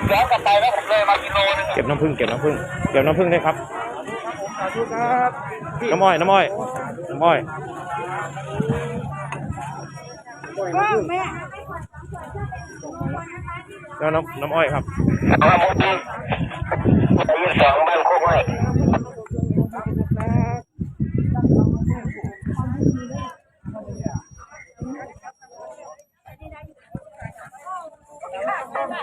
ผมย้อนกลับไปแล้วผมเลยมากิโลนึงเก็บน้ำผึ้งเก็บน้ำผึ้งเก็บน้ำผึ้งด้วยครับสาธุครับน้ำอ้อยน้ำอ้อยน้ำอ้อยแม่แล้วน้ำน้ำอ้อยครับเอาหมดดียืนสองบ้านโคกไม้ย ไว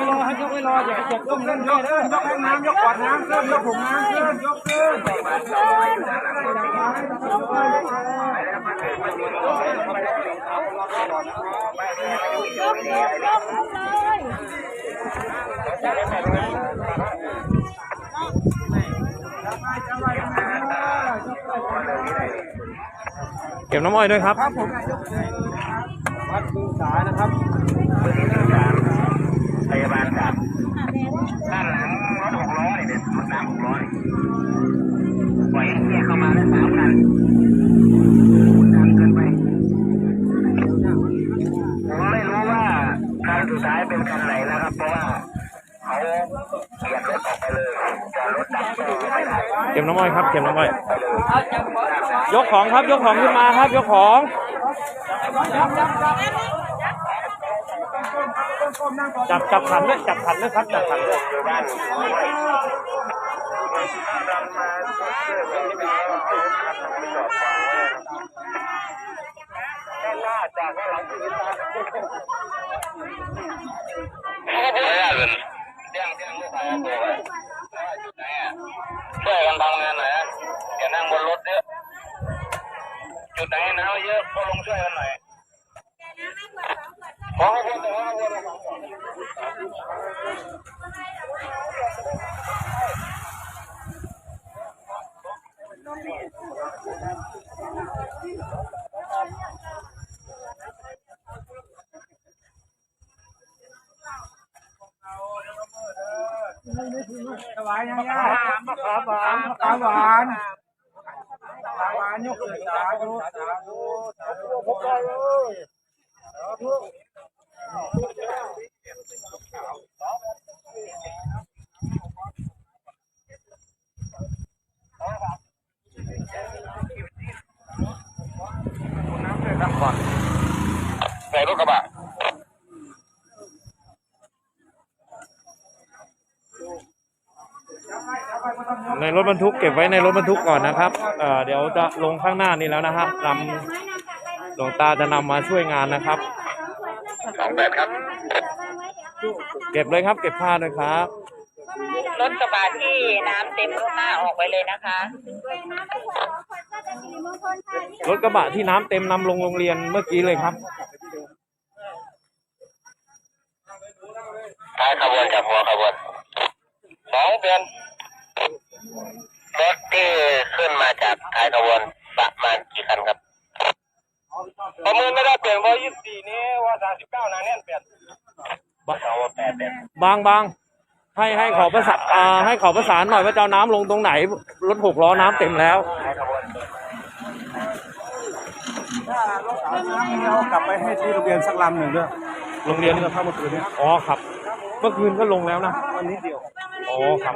้รอให้ยกไว้รออย่าอย่าก้มเล่นด้วยเด้อยกแห้งน้ำยกขวดน้ำขึ้นยกถุงน้ำขึ้นยกขึ้นยกยกยกเลย เก็บน้ำอ้อยด้วยครับครับผมวัดบึงสานะครับพยาบาลครับด้านหลังรถหกล้อนี่เด็ดรถน้ำหกล้อ ก็บน้ำอ้อยครับเก็บน้ำอ้อย ยกของครับยกของขึ้นมาครับ ยกของจับจับขันด้วยจับขันด้วยครับจับขันด้วยอยู่บ้านด้านหน้าจากด้านหลังที่ได้เช่วยกันทำงานหน่อยนะอย่านั่งบนรถเยอะจุดไหนน้ำเยอะก็ลงช่วยกันหน่อยขอให้คนแต่ว่าวนละสองคนถวายยังย่ามะขามหวานมะขามหวานมะขามหวานยกขึ้นสาธุสาธุสาธุพบได้เลยสาธุใส่รถกระบะ ในรถบรรทุกเก็บไว้ในรถบรรทุกก่อนนะครับเอ่อเดี๋ยวจะลงข้างหน้านี่แล้วนะครับนำหลวงตาจะนำมาช่วยงานนะครับ สองแปดครับเก็บเลยครับ เก็บผ้าด้วยครับ รถกระบะที่น้ำเต็มรถหน้าออกไปเลยนะคะ รถกระบะที่น้ำเต็มนำลงโรงเรียนเมื่อกี้เลยครับ ท้ายขบวนจากหัวขบวนสองเดือน รถที่ขึ้นมาจากท้ายขบวนประมาณกี่คันครับประเมินไม่ได้เปลี่ยนว่ายี่สิบสี่นี้ว่าสามสิบเก้านาเนี่ยเปลี่ยนสองว่าแปดเปลี่ยนบางบางให้ให้ขอประสานอ่าให้ขอประสานหน่อยว่าจะเอาน้ำลงตรงไหน รถหกล้อน้ำเต็มแล้ว ท้ายขบวนเรากลับไปให้ที่โรงเรียนสักลำหนึ่งด้วยโรงเรียนเราเข้าเมื่อคืนนี้อ๋อครับ เมื่อคืนก็ลงแล้วนะ วันนี้เดียว อ๋อครับ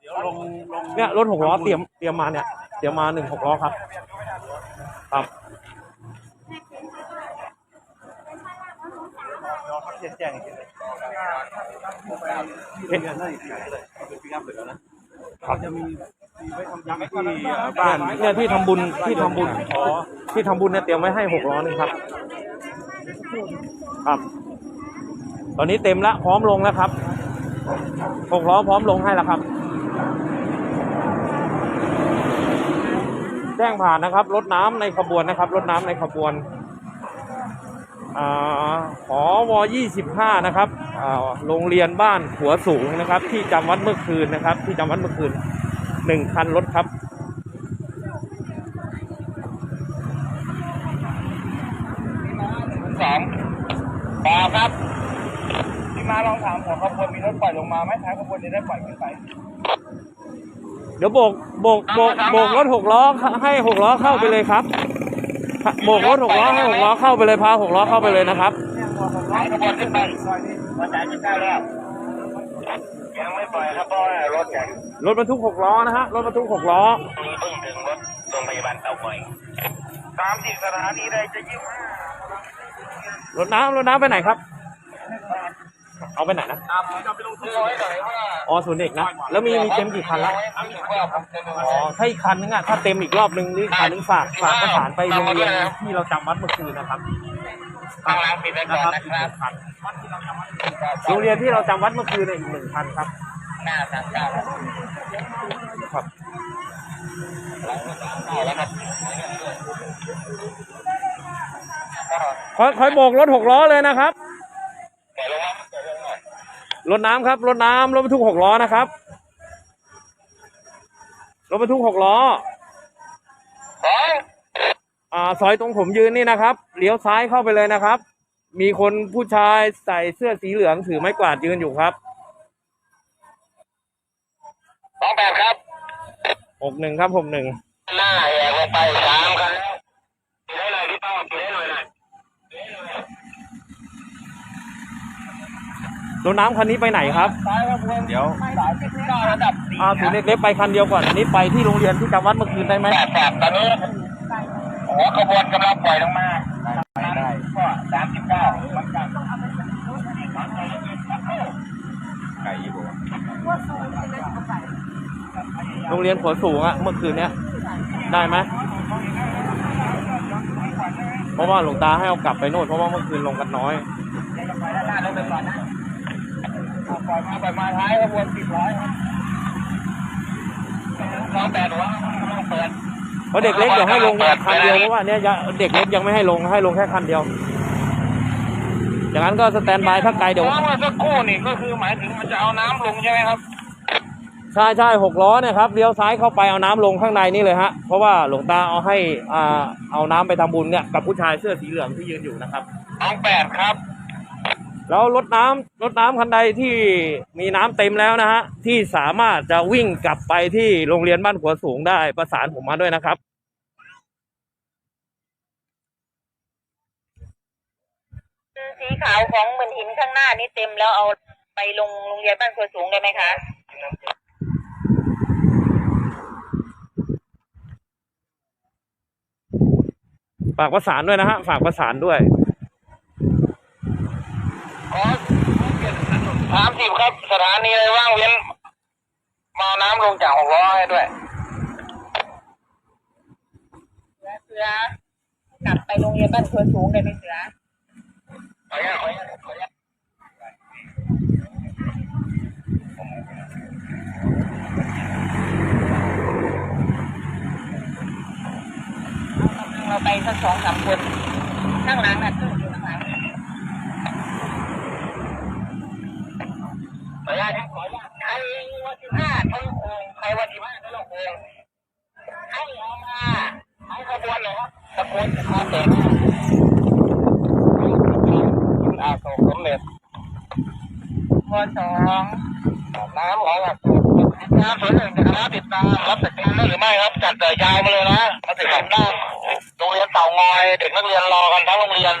เดี๋ยวลงลงเนี่ยรถหกล้อเตรียมเตรียมมาเนี่ยเตรียมมาหนึ่งหกล้อครับ ครับแจ้งแจ้งอีกทีเลยที่ยนนั่นอีกทีเลยเป็นปีอัพเลยนะเขาจะมีมีไว้ทำยำที่บ้านเนี่ยที่ทำบุญที่ทำบุญอ๋อที่ทำบุญเนี่ยเตรียมไว้ให้หกล้อนึงครับ ครับ ตอนนี้เต็มแล้วพร้อมลงแล้วครับ หกล้อพร้อมลงให้แล้วครับ แจ้งผ่านนะครับ รถน้ำในขบวนนะครับ รถน้ำในขบวนอ่าหอวยี่สิบห้านะครับอ่าโรงเรียนบ้านหัวสูงนะครับ ที่จำวัดเมื่อคืนนะครับ ที่จำวัดเมื่อคืนหนึ่งคันรถครับสองต่อครับ ลองถามหัวขบวนมีรถปล่อยลงมาไหมท้ายขบวนจะได้ปล่อยขึ้นไป เดี๋ยวโบกโบกโบกโบกรถหกล้อให้หกล้อเข้าไปเลยครับ โบกรถหกล้อให้หกล้อเข้าไปเลยพาหกล้อเข้าไปเลยนะครับท้ายขบวนขึ้นไปมาจ่ายจะได้แล้วยังไม่ปล่อยครับเพราะว่ารถยังรถบรรทุกหกล้อนะฮะรถบรรทุกหกล้อมีเพิ่งถึงรถโรงพยาบาลเตาง่อยตามที่สถานีใดจะยิ้มรถน้ำรถน้ำไปไหนครับ เอาไปไหนนะคือเอาไว้หน่อยว่าอ๋อศูนย์เด็กนะ แล้วมีมีเต็มกี่คันละรู้สึกว่าผมจะดูอ๋อถ้าอีกคันนึงอะถ้าเต็มอีกรอบนึงหรืออีกคันนึงฝากฝากประสานไปโรงเรียนที่เราจำวัดเมื่อคืนนะครับข้างหลังปิดไว้ก่นะอนครับนะอีกคหรับนึ่งคันโรงเรียนที่เราจำวัดเมื่อคืนเนี่ยอีกหนึ่งคันครับหน้าสามเก้าแล้วครับแล้วครับคอยคอยโบกรถหกล้อเลยนะครับ แต่ลงมาแต่ลงมาร ถน้ำครับรถน้ำรถบรรทุกหกล้อนะครับรถบรรทุกหกล้อสองอ่าซอยตรงผมยืนนี่นะครับเลี้ยวซ้ายเข้าไปเลยนะครับ มีคนผู้ชายใส่เสื้อสีเหลืองถือไม้กวาดยืนอยู่ครับสองแปดครับหกหนึ่งครับหกหนึ่งหน้าแหกลงไปสามคันแล้วปิดให้หน่อยพี่ป้าปิดให้หน่อยหน่อย รถน้ำคันนี้ไปไหนครับซ้ายขบวนเดี๋ยวสายสิบเก้าระดับสี่อ่าศูนย์เล็กๆไปคันเดียวก่อนอันนี้ไปที่โรงเรียนที่จำวัดเมื่อคืนได้ไหมแปดแปดตอนนี้หัวขบวนกำลังปล่อยลงมาได้ก็สามสิบเก้ามันกันโรงเรียนขนสูงอะเมื่อคืนเนี้ยได้ไหมเพราะว่าหลวงตาให้เอากลับไปโน่นเพราะว่าเมื่อคืนลงกันน้อย ปล่อยด้านหน้าลงไปก่อนนะเอาปล่อยมาปล่อยมาท้ายขบวนสิบร้อยครับสองแปดหัวกำลังเปิดเพราะเด็กเล็กเดี๋ยวให้ลงคันเดียวเพราะว่าเนี้ยเด็กเล็กยังไม่ให้ลงให้ลงแค่คันเดียว อย่างนั้นก็สแตนบายถ้าไกลเดี๋ยวน้ำเมื่อสักครู่นี่ก็คือหมายถึงมันจะเอาน้ำลงใช่ไหมครับ ใช่ใช่หกล้อเนี่ยครับเลี้ยวซ้ายเข้าไปเอาน้ำลงข้างในนี่เลยฮะ เพราะว่าหลวงตาเอาให้อ่าเอาน้ำไปทำบุญเนี่ยกับผู้ชายเสื้อสีเหลืองที่ยืนอยู่นะครับสองแปดครับ แล้วรถน้ำรถน้ำคันใดที่มีน้ำเต็มแล้วนะฮะที่สามารถจะวิ่งกลับไปที่โรงเรียนบ้านขัวสูงได้ประสานผมมาด้วยนะครับคือสีขาวของเหมือนหินข้างหน้านี่เต็มแล้วเอาไปลงโรงเรียนบ้านครัวสูงได้ไหมคะฝากประสานด้วยนะฮะฝากประสานด้วย ขอ สามสิบครับ สถานีอะไรว่างเว้นมาน้ำลงจากหกล้อให้ด้วยเสือเสือกลับไปโรงเรียนบ้านครัวสูงได้ไหมเสือขออนุญาตขออนุญาตขออนุญาตเราไปสักสองสามคนข้างหลังน่ะขึ้นอยู่ข้างหลัง ขออนุญาตครับขออนุญาตใครวันที่ห้าทะลุโคงใครวันที่ห้าทะลุโคงให้เอามาให้ขบ วนหน่อยครับตะโกนขอเสียงอาโศกสมเด็จวสองน้ำของหลักน้ำสวนหนึ่งจะคณะติดตามรับจัดการได้หรือไม่ครับ จัดเดินยาวมาเลยนะมาถึงหน้าโรงเรียนเต่างอย เด็กนักเรียนรอกันทั้งโรงเรียน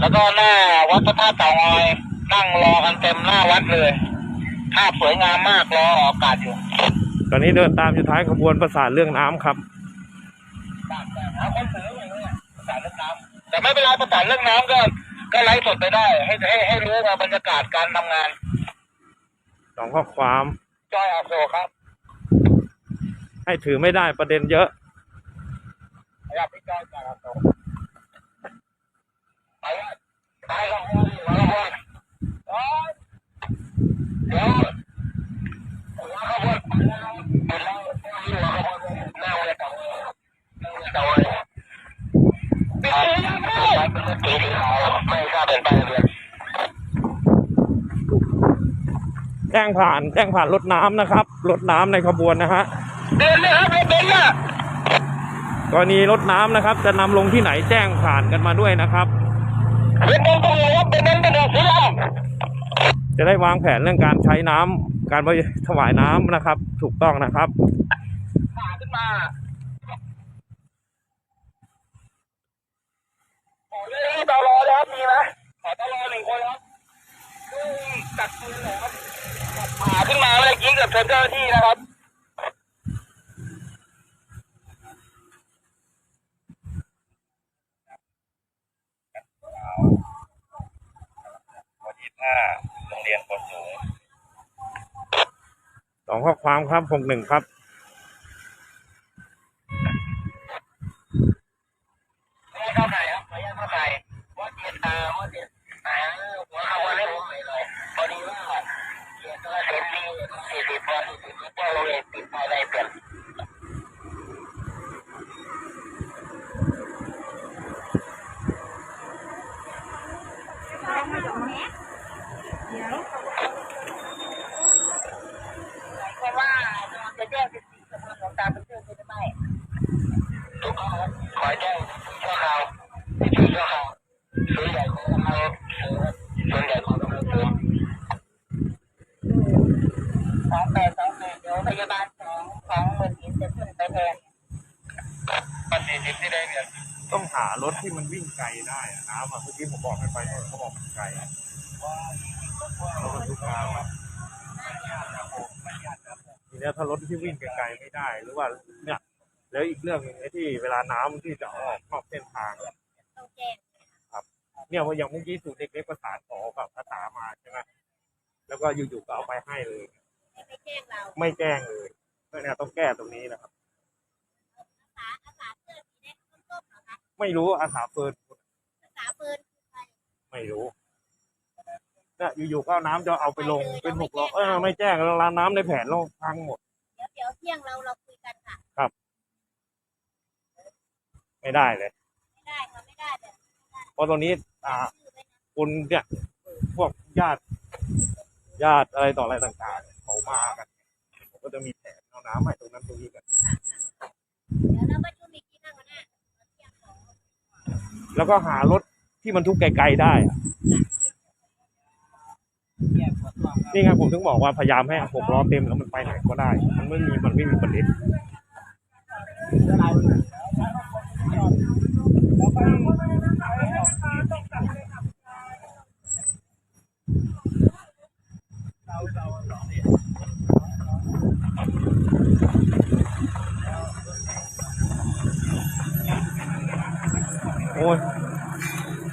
แล้วก็หน้าวัดพระธาตุเต่างอยนั่งรอกันเต็มหน้าวัดเลยภาพสวยงามมากรอออกอากาศอยู่ ตอนนี้เดินตามอยู่ท้ายขบวนประสานเรื่องน้ำครับ คนซื้ออย่างนี้ประสานเรื่องน้ำแต่ไม่เป็นไรประสานเรื่องน้ำก็ ก็ไลฟ์สดไปได้ ให้ให้ให้รู้ว่าบรรยากาศการทำงาน สองข้อความจอยอาโซครับให้ถือไม่ได้ประเด็นเยอะอยากพี่จอยจอยอาโซไปไปขบวนขบวนเดี๋ยวหัวขบวนไปแล้วไปแล้วหัวขบวนหน้าเวที เต่าเลยปิดเลยยังไม่เป็นสีขาวไม่ทราบเป็นป้ายทะเบียนแจ้งผ่านแจ้งผ่านรถน้ำนะครับรถน้ำในขบวนนะฮะเดินเลยครับรถเบนซ์น่ะกรณีรถน้ำนะครับ จะนำลงที่ไหนแจ้งผ่านกันมาด้วยนะครับคเป็นต้นตรงนี้ครับเป็นนั้นเป็นสีดจะได้วางแผนเรื่องการใช้น้ำการบริถวายน้ำนะครับ ถูกต้องนะครับำผ่าขึ้นมา ขอรองนี้ตลอเลยครับมีไหมขอตลอหนึ่งคนครับซึ่งตัดปืนหน่อยครับผ่าขึ้นมาเมื่อกี้เกือบชนเจ้าหน้าที่นะครับวันที่ห้าโรงเรียนคนสูงสองข้อความครับหกหนึ่งครับ ไม่เข้าใจครับไม่เข้าใจว่าเจตนาว่าเจตนาหัวเขาวันให้ผมเลยพอดีว่าเกียรติเซนที่สี่สิบวันสี่สิบวันเราเลยติดภายในเปลี่ยน เพราะว่าจะแจ้งสิบสี่จำนวนของการเป็นเชื่อใช่ไหม ถูกต้องครับขอแจ้งชั่วคราวที่ชั่วคราวส่วนใหญ่ของกำลังส่วนใหญ่ของกำลังเสริม สองแปดสองแปดเดี๋ยวพยาบาลของของเมืองหินจะขึ้นไปแทน ปัจจุบันที่ได้เรียน ต้องหารถที่ มันวิ่งไกลได้อะน้ำอะเมื่อกี้ผมบอกไปไปเนี่ยเขาบอกมันไกลอะรถบรรทุกน้ำอะทีเนี้ยถ้ารถที่วิ่งไกลๆไม่ได้หรือว่าเนี่ยแล้วอีกเรื่องหนึงไอ้ที่เวลาน้ำที่จะออกนอกเส้นทางอะต้องแจ้งเนี่ยว่าอย่างเมื่อกี้สูตรเด็กๆประสานขอกับภาษามาใช่ไหมแล้วก็อยู่ๆก็เอาไปให้เลย ไม่แจ้งเราไม่แจ้งเลยก็เนี่ยต้องแก้ตรงนี้นะครับ ภาษาภาษาเสื้อสีแดงต้นๆเหรอคะ ไม่รู้อาสาเฟิร์นภาษาปืนคือใครไม่รู้เนี่ยอยู่ๆก็เอาน้ำจะเอาไปลงเป็นหกล้อเออไม่แจ้งแล้วร้านน้ำในแผนเราพังหมด เดี๋ยวเดี๋ยวเที่ยงเราเราคุยกันค่ะ ไม่ได้เลย ไม่ได้ค่ะไม่ได้แต่เพราะตรงนี้ อ่า ชื่อไว้นะคุณเนี่ยพวกญาติ ญาติอะไรต่ออะไรต่างๆเนี่ยเขามากันผมก็จะมีแผนเอาน้ำให้ตรงนั้นตรงนี้กัน เดี๋ยวเราประชุมอีกทีหนึงวันหน้าเที่ยงของ แล้วก็หารถที่มันทุกไกลๆได้อะนี่ไงผมถึงบอกว่าพยายามให้หกล้อเต็มแล้วมันไปไหนก็ได้ มันไม่มีมันไม่มีประเด็น โอ้ย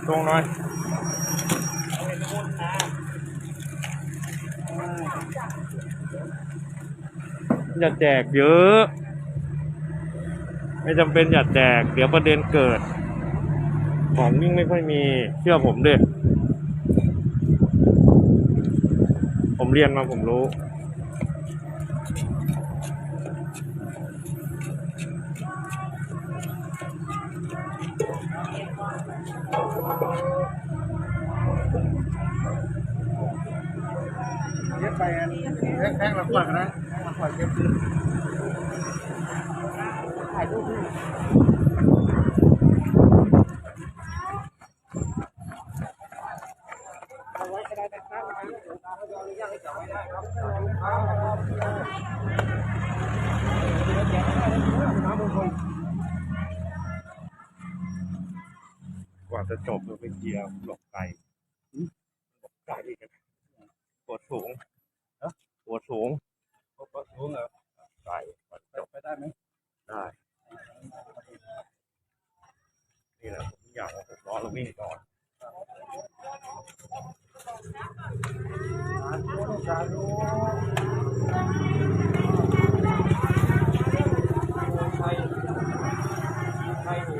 ตรงหน่อย อย่าแจกเยอะ ไม่จำเป็นอย่าแจก เดี๋ยวประเด็นเกิด ของยิ่งไม่ค่อยมี เชื่อผมดิผมเรียนมาผมรู้เย็บไปแท่งแท่งละขวดนะ แท่งละขวดเย็บขึ้นถ่ายรูปนี่กว่าจะจบเลยไปเกียร์หลบไกลหลบไกลกันปวดสูงเนอะปวดสูง ปวดสูงเหรอไกลกว่าจะจบไปได้ไหมได้นี่แหละผมอยากเอาหกล้อเราวิ่งก่อนสาธุใครใครอยู่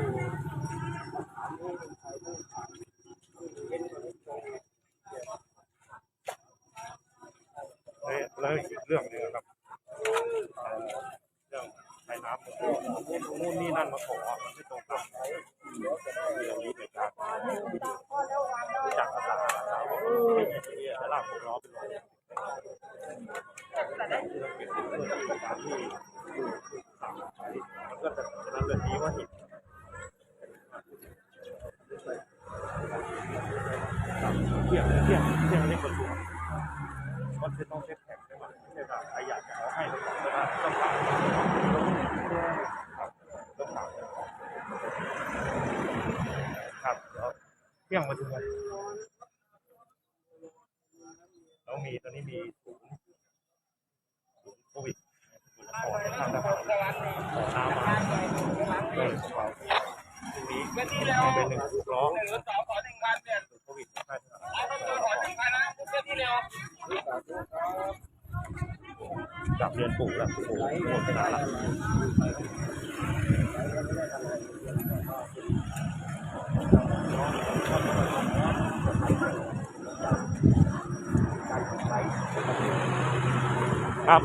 ถามนี่ใครพูดเป็นคนที่ชมแล้วแล้วอีกเรื่องหนึงนะครับเอ่อเรื่องใช้น้ำนู่นนี่นั่นมาขอมันไม่ตรงกับที่เรามีในการจากภาษาภาษาบอกไม่มี ที่จะลากหกล้อไปลงการที่มันก็จะฉะนั้นเรื่องนี้ว่าหิน เที่ยงเที่ยงเที่ยงเรียกประชุมวันเซ็ตต้องเซ็ตแข่งใช่ไหมไม่ใช่แบบใครอยากจะขอให้เลยแต่ว่าต้องถามครับต้องถามครับเดี๋ยวเที่ยงประชุมกัน แล้วมีตอนนี้มีศูนย์ศูนย์โควิดศูนย์ละครข้างทหารขอน้ำมาเลยกระเป๋าตรงนี้เป็นหนึ่งร้องศูนย์โควิดข้างทหารจับเรียนปู่แล้วปู่หมดเวลาแล้ว ครับ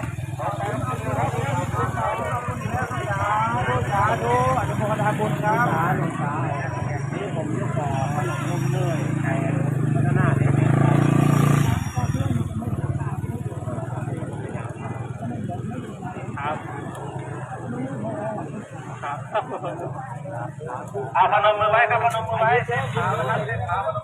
ธุอนุโมทนาบุญครับหลวงตานี่ผมจะขอขนมนมเนยไก่พัฒนาเนี่ยครับครับเอาพนมมือไว้ครับพนมมือไว้ขาพนมมือไว้พนมมือไว้พนมมือไว้